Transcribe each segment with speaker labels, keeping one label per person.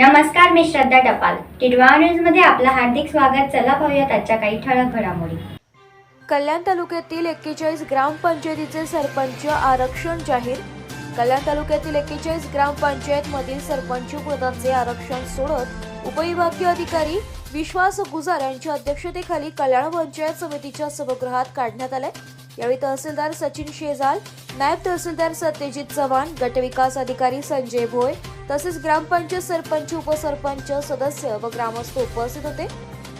Speaker 1: नमस्कार मी श्रद्धा टपाल. टिडवा न्यूजमध्ये आपलं हार्दिक स्वागत. चला पाहूयात आजच्या काही ठळक घडामोडी.
Speaker 2: कल्याण तालुक्यातील एक्केचाळीस ग्रामपंचायतीचे सरपंच आरक्षण जाहीर. कल्याण तालुक्यातील एक्केचाळीस ग्रामपंचायत मधील सरपंच पदाचे आरक्षण सोडत उपविभागीय अधिकारी विश्वास गुजार यांच्या अध्यक्षतेखाली कल्याण पंचायत समितीच्या सभागृहात काढण्यात आले यावेळी तहसीलदार सचिन शेजाल नायब तहसीलदार सत्यजित चव्हाण गटविकास अधिकारी संजय भोय तसेच ग्रामपंचायत सरपंच उपसरपंच सदस्य व ग्रामस्थ उपस्थित होते.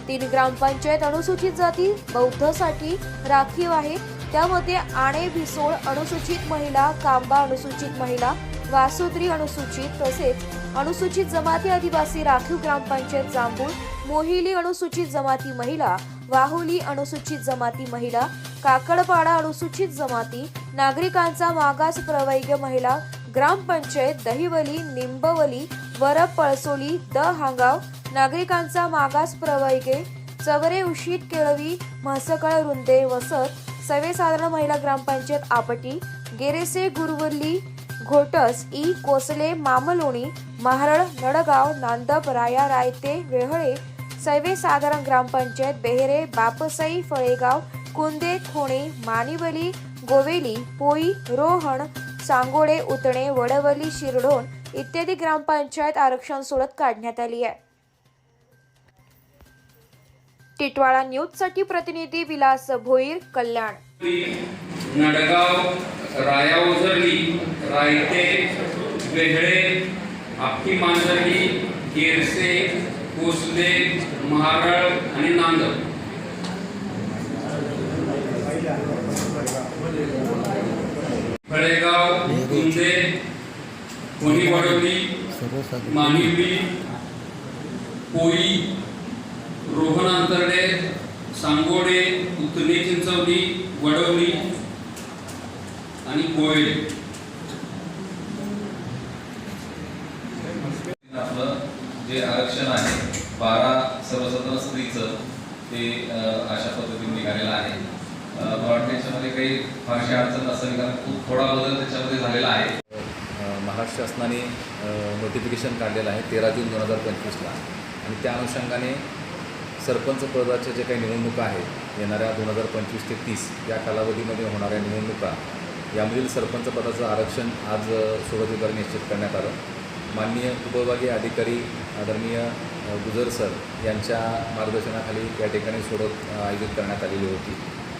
Speaker 2: तीन ग्रामपंचायत अनुसूचित जाती बौद्धसाठी राखीव आहे. त्यामध्ये आणे भिसोळ अनुसूचित महिला कांबा अनुसूचित महिला वासुद्री अनुसूचित तसेच अनुसूचित जमाती आदिवासी राखीव ग्रामपंचायत जांभूळ मोहिली अनुसूचित जमाती महिला वाहुली अनुसूचित जमाती महिला काकडपाडा अनुसूचित जमाती नागरिकांचा मागास प्रवैग महिला ग्रामपंचायत दहिवली निंबवली वरप पळसोली द हांगाव नागरिकांचा मागास प्रवर्गे चवरे उशीत केळवी म्हसकळ रुंदे वसत सर्वसाधारण महिला ग्रामपंचायत आपटी गेरेसे गुरवली घोटस ई कोसले मामलोणी महारळ नडगाव नांदप राया रायते वेहळे सर्वसाधारण ग्रामपंचायत बेहरे बापसई फळेगाव कुंदे खोणे मानिवली गोवेली पोई रोहण सांगोडे उतणे वडवली शिरढोण इत्यादी ग्रामपंचायत आरक्षण सोडत काढण्यात आली आहे. टिटवाळा न्यूजसाठी प्रतिनिधी विलास भोईर कल्याण.
Speaker 3: नडगाव राया ओझरली रायते वेहळे आपकी मांजरली गेरसे कोसले महारळ आणि नांदर फळेगाव गुंदे कोणी वडवली मानिवली पोई रोहन अंतर्डे सांगोडे उतने चिंचवली वडवली आणि कोयळे
Speaker 4: आपलं जे आरक्षण आहे बारा सर्वसाधारण स्त्रीचं ते अशा पद्धतीने निघालेलं आहे. अ, काही फारशी अडचण असेल कारण खूप थोडा बदल त्याच्यामध्ये झालेला आहे. महाराष्ट्र शासनाने नोटिफिकेशन काढलेलं आहे तेरा जून दोन हजार पंचवीसला. आणि त्या अनुषंगाने सरपंच पदाच्या जे काही निवडणुका आहेत येणाऱ्या दोन हजार पंचवीस ते तीस या कालावधीमध्ये होणाऱ्या निवडणुका यामधील सरपंच पदाचं आरक्षण आज अ, निश्चित करण्यात आलं. माननीय उपविभागीय अधिकारी आदरणीय गुजर सर यांच्या मार्गदर्शनाखाली या ठिकाणी सोडत आयोजित करण्यात आलेली होती.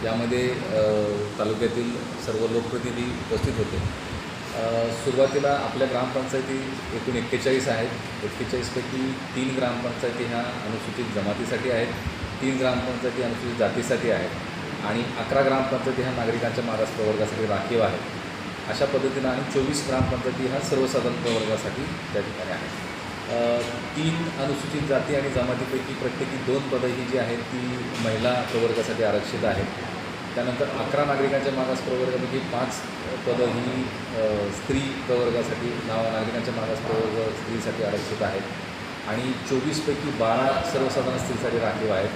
Speaker 4: यामध्ये तालुक्यातील सर्व लोकप्रतिनिधी उपस्थित होते. सुरुवातीला आपल्या ग्रामपंचायती एकूण एक्केचाळीस आहेत. एक्केचाळीसपैकी तीन ग्रामपंचायती ह्या अनुसूचित जमातीसाठी आहेत. तीन ग्रामपंचायती अनुसूचित जातीसाठी आहेत. आणि अकरा ग्रामपंचायती ह्या नागरिकांच्या मागास प्रवर्गासाठी राखीव आहेत. अशा पद्धतीनं आणि चोवीस ग्रामपंचायती ह्या सर्वसाधारण प्रवर्गासाठी त्या ठिकाणी आहेत तीन अनुसूचित जाती आणि जमातीपैकी प्रत्येकी दोन पदं ही जी आहेत ती महिला प्रवर्गासाठी आरक्षित आहेत. त्यानंतर अकरा नागरिकांच्या मागास प्रवर्गापैकी पाच पदं ही स्त्री प्रवर्गासाठी नाव नागरिकांच्या मागास प्रवर्ग स्त्रीसाठी आरक्षित आहेत. आणि चोवीसपैकी बारा सर्वसाधारण स्त्रीसाठी राखीव आहेत.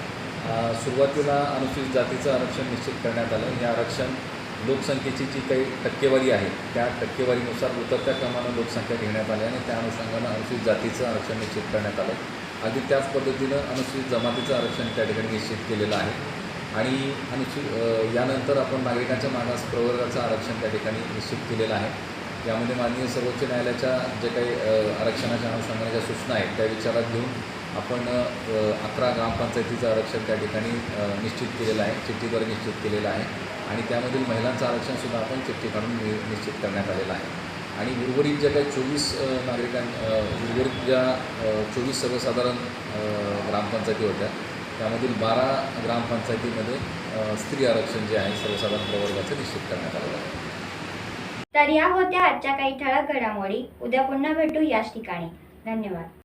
Speaker 4: सुरुवातीला अनुसूचित जातीचं आरक्षण निश्चित करण्यात आलं. हे आरक्षण लोकसंख्येची जी काही टक्केवारी आहे त्या टक्केवारीनुसार उतरत्या क्रमानं लोकसंख्या घेण्यात आली आणि त्या अनुषंगानं अनुसूचित जातीचं आरक्षण निश्चित करण्यात आलं. अगदी त्याच पद्धतीनं अनुसूचित जमातीचं आरक्षण त्या ठिकाणी निश्चित केलेलं आहे. आणि अनुसूचित यानंतर आपण नागरिकांच्या मागास प्रवर्गाचं आरक्षण त्या ठिकाणी निश्चित केलेलं आहे. यामध्ये माननीय सर्वोच्च न्यायालयाच्या जे काही आरक्षणाच्या अनुषंगाने ज्या सूचना आहेत त्या विचारात घेऊन आपण अकरा ग्रामपंचायतीचं आरक्षण त्या ठिकाणी निश्चित केलेलं आहे चिठ्ठीद्वारे निश्चित केलेलं आहे आणि त्यामधील महिलांचं आरक्षणसुद्धा आपण चिठ्ठी काढून नि निश्चित करण्यात आलेलं आहे. आणि उर्वरित ज्या काही चोवीस नागरिकां उर्वरित ज्या चोवीस सर्वसाधारण ग्रामपंचायती होत्या त्यामधील बारा ग्रामपंचायतीमध्ये स्त्री आरक्षण जे आहे सर्वसाधारण प्रवर्गाचं निश्चित करण्यात आलेलं आहे.
Speaker 1: तर या होत्या आजच्या काही ठळक घडामोडी. उद्या पुन्हा भेटू याच ठिकाणी. धन्यवाद.